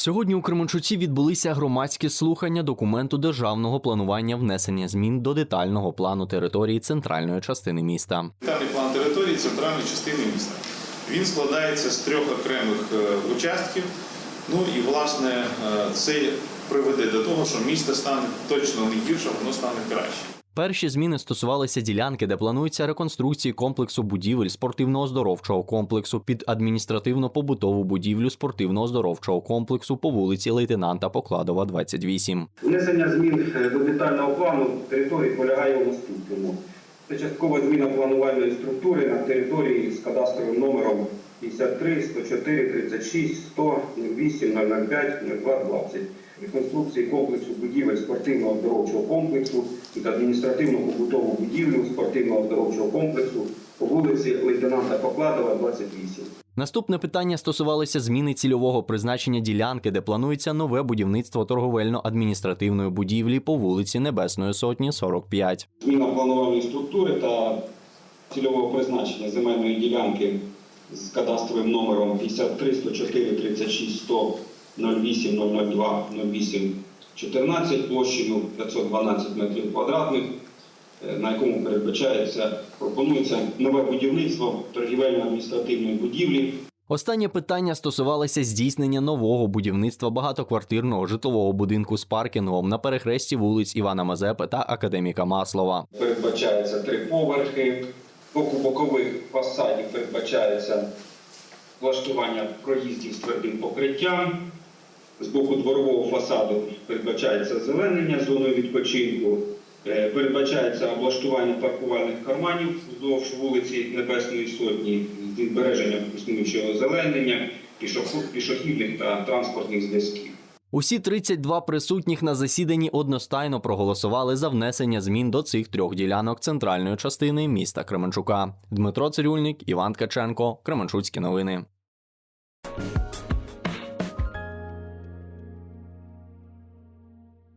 Сьогодні у Кременчуці відбулися громадські слухання документу державного планування внесення змін до детального плану території центральної частини міста. Детальний план території центральної частини міста. Він складається з трьох окремих е, участків. Ну і власне е, це приведе до того, що місто стане точно не гірше, воно стане краще. Перші зміни стосувалися ділянки, де планується реконструкції комплексу будівель спортивно-оздоровчого комплексу під адміністративно-побутову будівлю спортивно-оздоровчого комплексу по вулиці лейтенанта Покладова, 28. Внесення змін е, до детального плану території полягає у наступному. Це часткова зміна планувальної структури на території з кадастровим номером 53 104 36 100 08 005 02 20. Реконструкції комплексу будівель спортивного оздоровчого комплексу під адміністративно-побутову будівлю спортивного оздоровчого комплексу по вулиці лейтенанта Покладова, 28. Наступне питання стосувалося зміни цільового призначення ділянки, де планується нове будівництво торговельно-адміністративної будівлі по вулиці Небесної Сотні, 45. Зміна планувальної структури та цільового призначення земельної ділянки з кадастровим номером 53 104 36 100 08 002 08 14 площею 512 метрів квадратних, е, на якому передбачається, пропонується нове будівництво торгівельно-адміністративної будівлі Останнє питання стосувалося здійснення нового будівництва багатоквартирного житлового будинку з паркінгом на перехресті вулиць Івана Мазепи та Академіка Маслова. передбачається три поверхи. Боку бокових фасадів передбачається влаштування проїздів з твердим покриттям. З боку дворового фасаду передбачається озеленення зоною відпочинку. Е, Передбачається облаштування паркувальних карманів вздовж вулиці Небесної Сотні з відбереженням існуючого озеленення, пішохідних та транспортних зв'язків. Усі 32 присутніх на засіданні одностайно проголосували за внесення змін до цих трьох ділянок центральної частини міста Кременчука. Дмитро Цирюльник, Іван Ткаченко, Кременчуцькі новини.